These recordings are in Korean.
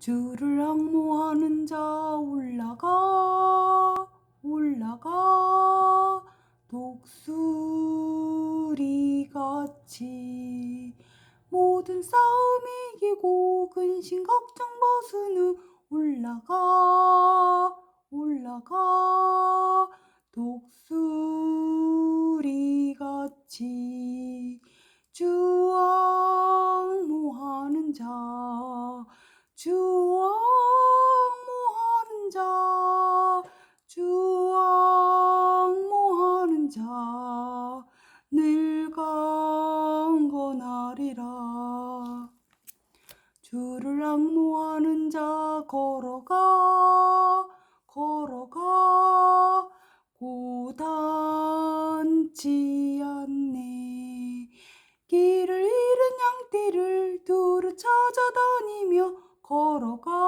주를 악모하는 자 올라가 올라가. 독수리 같이 모든 싸움 이기고 근심 걱정 벗은 후 올라가 올라가. 독수리 같이 주악 강건하리라. 주를 악모하는 자 걸어가, 걸어가, 고단치 않네. 길을 잃은 양떼를 두루 찾아다니며 걸어가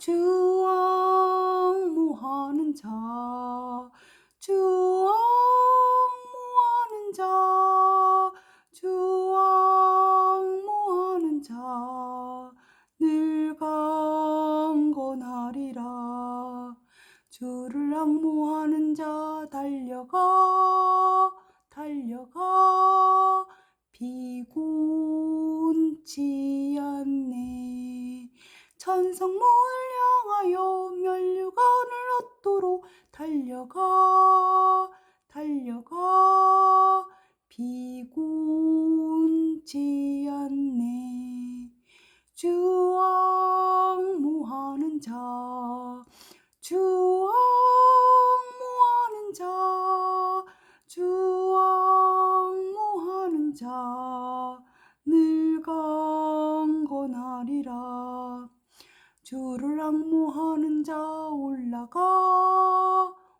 주 악모하는 자, 주 악모하는 자, 주 악모하는 자, 늘 강건하리라. 주를 악모하는 자 달려가 달려가 비곤치 않네 천성문을 향하여 면류관을 얻도록 달려가 달려가 비곤치 않네 주 악모하는 자주 악모하는 자, 주 악모하는 자, 늘 강건하리라. 주를 악모하는 자 올라가,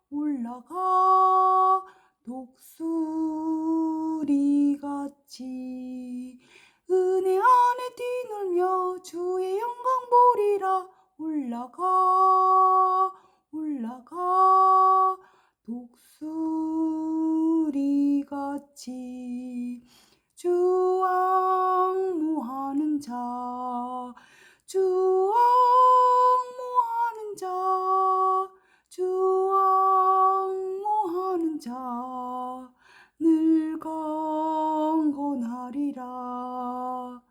올라가, 독수리같이 은혜 안에 뛰놀며 주의 영광 보리라. 올라가 올라가 자 늙건건하리라.